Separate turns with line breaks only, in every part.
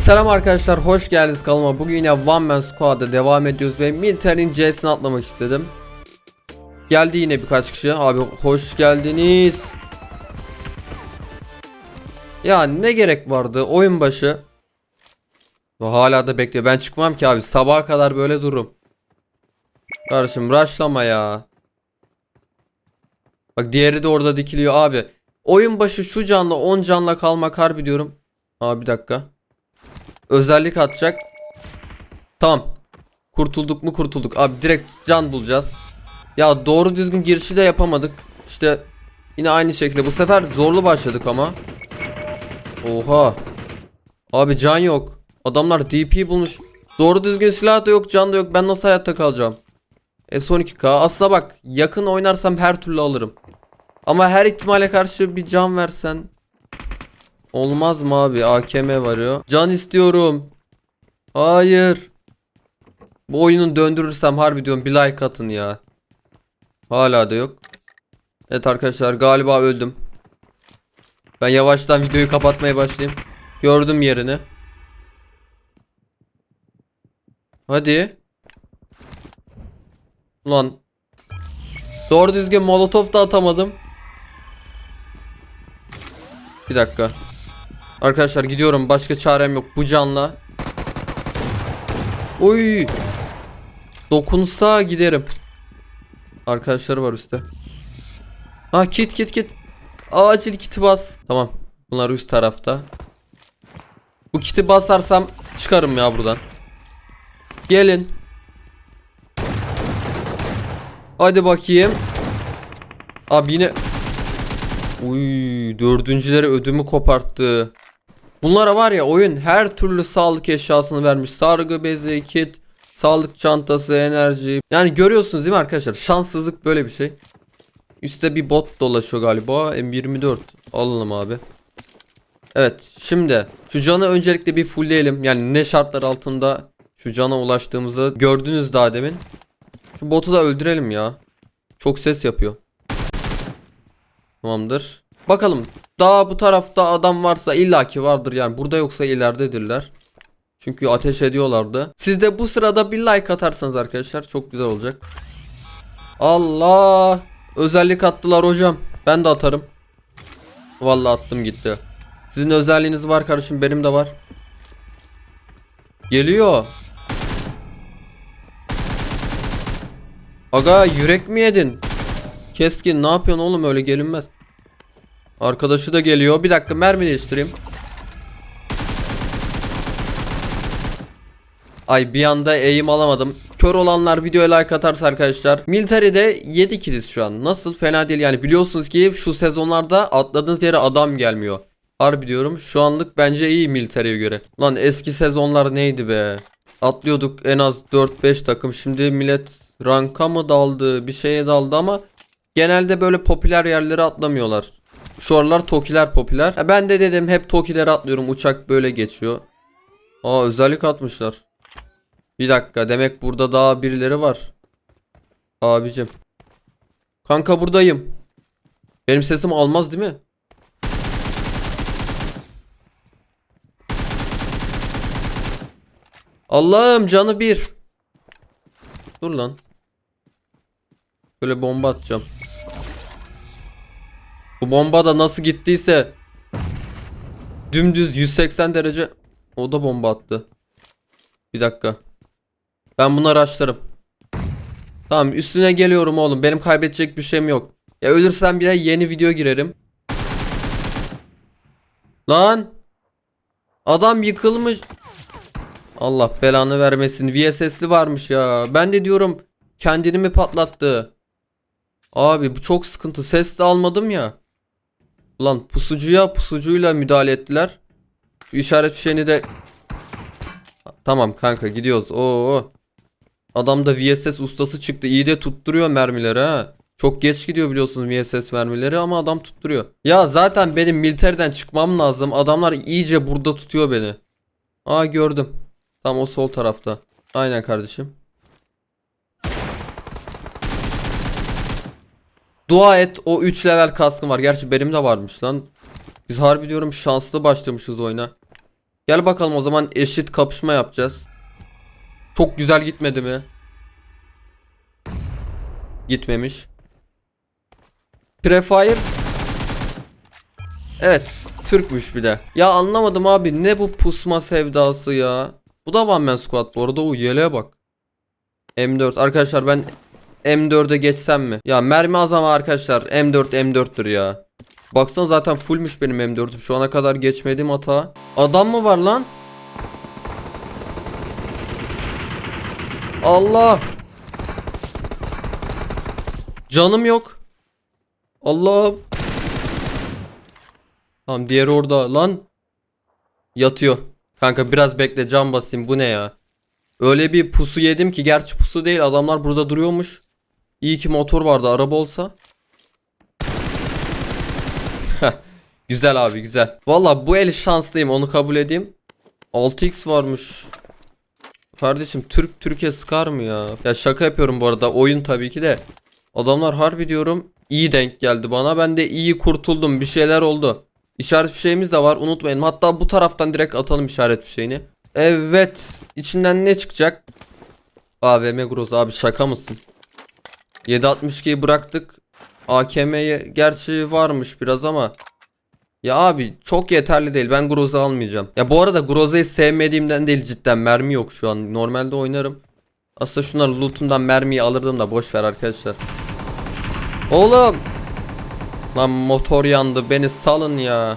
Selam arkadaşlar hoş geldiniz kanalıma. Bugün yine One Man Squad'da devam ediyoruz ve Militer'in C'sini atlamak istedim. Geldi yine birkaç kişi. Abi hoş geldiniz. Ya ne gerek vardı oyun başı. Ve hala da bekliyor. Ben çıkmam ki abi. Sabaha kadar böyle dururum. Kardeşim rushlama ya. Bak diğeri de orada dikiliyor abi. Oyun başı şu canla 10 canla kalmak harbi diyorum. Abi bir dakika. Özellik atacak. Tamam. Kurtulduk mu kurtulduk. Abi direkt can bulacağız. Ya doğru düzgün girişi de yapamadık. İşte yine aynı şekilde. Bu sefer zorlu başladık ama. Oha. Abi can yok. Adamlar DP bulmuş. Doğru düzgün silah da yok, can da yok. Ben nasıl hayatta kalacağım? E son 2K. Aslında bak yakın oynarsam her türlü alırım. Ama her ihtimale karşı bir can versen Olmaz mı abi? AKM varıyor. Can istiyorum. Hayır. Bu oyunu döndürürsem harbi diyorum bir like atın ya. Hala da yok. Evet arkadaşlar galiba öldüm. Ben yavaştan videoyu kapatmaya başlayayım. Gördüm yerini. Hadi. Ulan. Doğru düzgün molotof da atamadım. Bir dakika. Arkadaşlar gidiyorum. Başka çarem yok. Bu canla. Oy. Dokunsa giderim. Arkadaşları var üstte. Ha kit kit kit. Acil kiti bas. Tamam. Bunlar üst tarafta. Bu kiti basarsam çıkarım ya buradan. Gelin. Hadi bakayım. Abi yine Uy, dördüncüleri ödümü koparttı. Bunlara var ya oyun her türlü sağlık eşyasını vermiş. Sargı bezi, kit, sağlık çantası, enerji. Yani görüyorsunuz değil mi arkadaşlar? Şanssızlık böyle bir şey. Üste bir bot dolaşıyor galiba. M24 alalım abi. Evet şimdi şu canı öncelikle bir fullleyelim. Yani ne şartlar altında şu cana ulaştığımızı gördünüz daha demin. Şu botu da öldürelim ya. Çok ses yapıyor. Tamamdır. Bakalım. Daha bu tarafta adam varsa illaki vardır yani. Burada yoksa ileridedirler. Çünkü ateş ediyorlardı. Siz de bu sırada bir like atarsanız arkadaşlar çok güzel olacak. Allah! Özellik attılar hocam. Ben de atarım. Vallahi attım gitti. Sizin özelliğiniz var kardeşim benim de var. Geliyor. Aga yürek mi yedin? Keskin ne yapıyorsun oğlum öyle gelinmez. Arkadaşı da geliyor. Bir dakika mermi değiştireyim. Ay bir anda eğim alamadım. Kör olanlar videoya like atarsa arkadaşlar. Military'de 7 kiliz şu an. Nasıl fena değil yani biliyorsunuz ki şu sezonlarda atladığınız yere adam gelmiyor. Harbi diyorum şu anlık bence iyi military'e göre. Lan eski sezonlar neydi be? Atlıyorduk en az 4-5 takım. Şimdi millet ranka mı daldı bir şeye daldı ama genelde böyle popüler yerlere atlamıyorlar. Şu aralar Tokiler popüler. Ha, ben de dedim hep Tokileri atlıyorum. Uçak böyle geçiyor. Aa özellik atmışlar. Bir dakika demek burada daha birileri var. Abicim. Kanka buradayım. Benim sesim almaz değil mi? Allah'ım canı bir. Dur lan. Böyle bomba atacağım. Bu bomba da nasıl gittiyse dümdüz 180 derece o da bomba attı. Bir dakika. Ben buna araçlarım. Tamam üstüne geliyorum oğlum. Benim kaybedecek bir şeyim yok. Ya ölürsem bile yeni video girerim. Lan. Adam yıkılmış. Allah belanı vermesin. VSS'li varmış ya. Ben de diyorum kendini mi patlattı? Abi bu çok sıkıntı. Ses de almadım ya. Ulan pusucuya pusucuyla müdahale ettiler. Şu işaret fişeğini de Tamam kanka gidiyoruz. Oo. Adam da VSS ustası çıktı. İyi de tutturuyor mermileri ha. Çok geç gidiyor biliyorsunuz VSS mermileri ama adam tutturuyor. Ya zaten benim militerden çıkmam lazım. Adamlar iyice burada tutuyor beni. Aa gördüm. Tam o sol tarafta. Aynen kardeşim. Dua et o 3 level kaskın var. Gerçi benim de varmış lan. Biz harbi diyorum şanslı başlamışız oyuna. Gel bakalım o zaman eşit kapışma yapacağız. Çok güzel gitmedi mi? Gitmemiş. Prefire. Evet. Türkmüş bir de. Ya anlamadım abi. Ne bu pusma sevdası ya. Bu da One Man Squad bu arada. O yeleğe bak. M4. Arkadaşlar ben M4'e geçsem mi? Ya mermi az ama arkadaşlar. M4 M4'tür ya. Baksana zaten fullmüş benim M4'üm. Şu ana kadar geçmediğim hata. Adam mı var lan? Allah. Canım yok. Allah'ım. Tamam diğeri orada lan. Yatıyor. Kanka biraz bekle can basayım bu ne ya. Öyle bir pusu yedim ki gerçi pusu değil adamlar burada duruyormuş. İyi ki motor vardı araba olsa. Güzel abi güzel. Valla bu el şanslıyım onu kabul edeyim. 6x varmış. Kardeşim Türk Türkiye sıkar mı ya? Ya şaka yapıyorum bu arada oyun tabii ki de. Adamlar harbi diyorum iyi denk geldi bana. Ben de iyi kurtuldum bir şeyler oldu. İşaret fişeğimiz de var unutmayın. Hatta bu taraftan direkt atalım işaret fişeğini. Evet içinden ne çıkacak? AVM Groza abi şaka mısın? 7.62'yi bıraktık. AKM'ye gerçi varmış biraz ama ya abi çok yeterli değil. Ben Groza almayacağım. Ya bu arada Groza'yı sevmediğimden değil cidden mermi yok şu an. Normalde oynarım. Aslında şunları lootundan mermiyi alırdım da boş ver arkadaşlar. Oğlum. Lan motor yandı. Beni salın ya.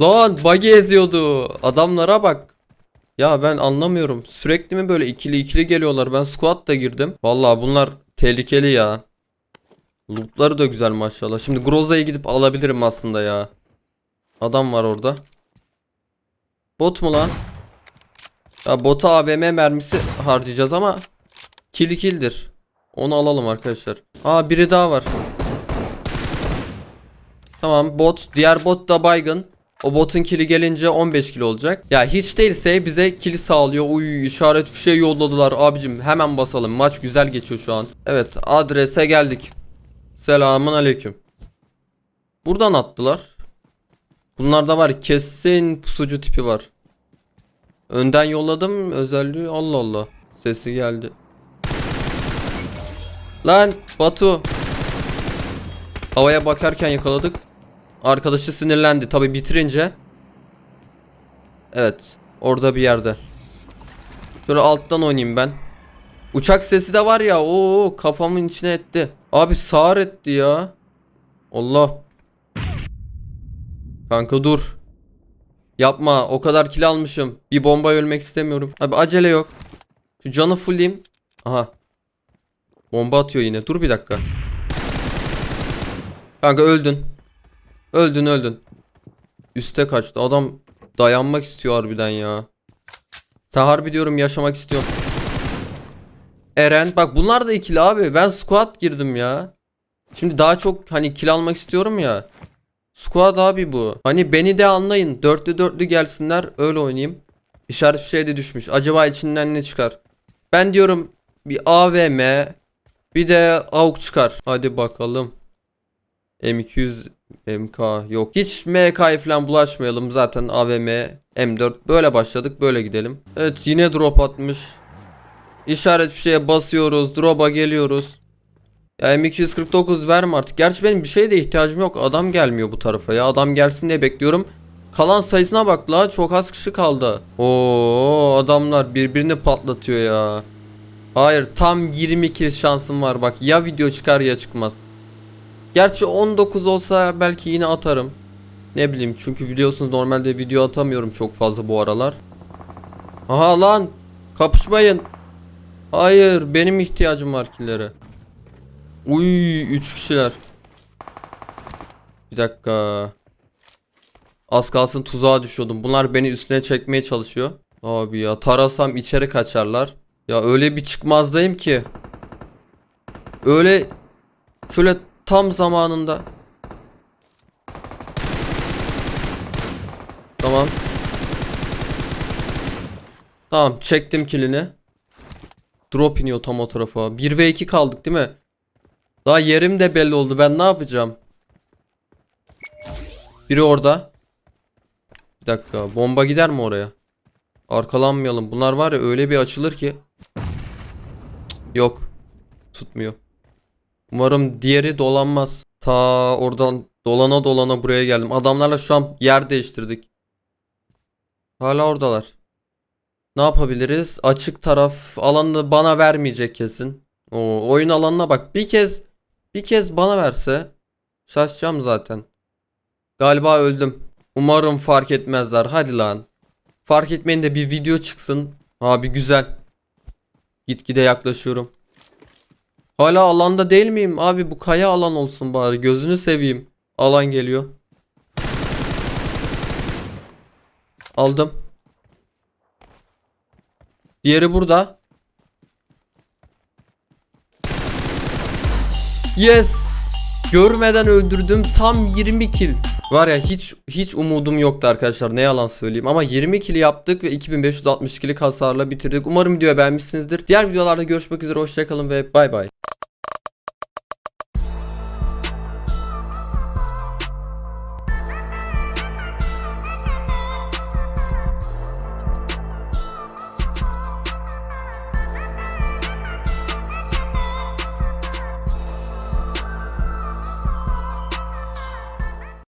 Lan buggy eziyordu. Adamlara bak. Ya ben anlamıyorum. Sürekli mi böyle ikili ikili geliyorlar? Ben squat da girdim. Vallahi bunlar tehlikeli ya. Lootları da güzel maşallah. Şimdi Groza'ya gidip alabilirim aslında ya. Adam var orada. Bot mu lan? Ya bota AVM mermisi harcayacağız ama kill killdir. Onu alalım arkadaşlar. Aa biri daha var. Tamam bot. Diğer bot da baygın. O botun kili gelince 15 kilo olacak. Ya hiç değilse bize kili sağlıyor. Uy işaret fişeği yolladılar abicim. Hemen basalım. Maç güzel geçiyor şu an. Evet adrese geldik. Selamun aleyküm. Buradan attılar. Bunlarda var kesin pusucu tipi var. Önden yolladım özelliği Allah Allah. Sesi geldi. Lan Batu. Havaya bakarken yakaladık. Arkadaşı sinirlendi. Tabi bitirince. Evet. Orada bir yerde. Şöyle alttan oynayayım ben. Uçak sesi de var ya. Oo kafamın içine etti. Abi sağır etti ya. Allah. Kanka dur. Yapma. O kadar kill almışım. Bir bomba ölmek istemiyorum. Abi acele yok. Şu canı fullleyeyim. Aha. Bomba atıyor yine. Dur bir dakika. Kanka öldün. Öldün öldün. Üste kaçtı. Adam dayanmak istiyor harbiden ya. Sen diyorum yaşamak istiyorum. Eren bak bunlar da ikili abi. Ben squad girdim ya. Şimdi daha çok hani kill almak istiyorum ya. Squad abi bu. Hani beni de anlayın. Dörtlü dörtlü gelsinler öyle oynayayım. İşaret şey de düşmüş. Acaba içinden ne çıkar? Ben diyorum bir AVM bir de AUK çıkar. Hadi bakalım. M200 MK yok. Hiç MK'ya falan bulaşmayalım. Zaten AVM M4 böyle başladık. Böyle gidelim. Evet yine drop atmış. İşaret fişeğe basıyoruz. Drop'a geliyoruz. Ya M249 verme artık. Gerçi benim bir şeye de ihtiyacım yok. Adam gelmiyor bu tarafa ya. Adam gelsin diye bekliyorum. Kalan sayısına bak la. Çok az kişi kaldı. Oo adamlar birbirini patlatıyor ya. Hayır tam 20 kill şansım var bak. Ya video çıkar ya çıkmaz. Gerçi 19 olsa belki yine atarım. Ne bileyim çünkü biliyorsunuz normalde video atamıyorum çok fazla bu aralar. Aha lan kapışmayın. Hayır benim ihtiyacım var killere. Uy 3 kişiler. Bir dakika. Az kalsın tuzağa düşüyordum. Bunlar beni üstüne çekmeye çalışıyor. Abi ya tarasam içeri kaçarlar. Ya öyle bir çıkmazdayım ki. Öyle şöyle tam zamanında. Tamam. Tamam çektim kilini. Drop iniyor tam o tarafa. 1 ve 2 kaldık değil mi? Daha yerim de belli oldu. Ben ne yapacağım? Biri orada. Bir dakika. Bomba gider mi oraya? Arkalanmayalım. Bunlar var ya öyle bir açılır ki. Yok. Tutmuyor. Umarım diğeri dolanmaz. Ta oradan dolana dolana buraya geldim. Adamlarla şu an yer değiştirdik. Hala oradalar. Ne yapabiliriz? Açık taraf alanını bana vermeyecek kesin. O oyun alanına bak. Bir kez bir kez bana verse şaşacağım zaten. Galiba öldüm. Umarım fark etmezler. Hadi lan. Fark etmeyin de bir video çıksın. Abi güzel. Gitgide yaklaşıyorum. Hala alanda değil miyim? Abi bu kaya alan olsun bari. Gözünü seveyim. Alan geliyor. Aldım. Diğeri burada. Yes. Görmeden öldürdüm. Tam 20 kill. Var ya hiç hiç umudum yoktu arkadaşlar. Ne yalan söyleyeyim ama 20 kill yaptık ve 2560 kill hasarla bitirdik. Umarım videoyu beğenmişsinizdir. Diğer videolarda görüşmek üzere. Hoşçakalın ve bay bay.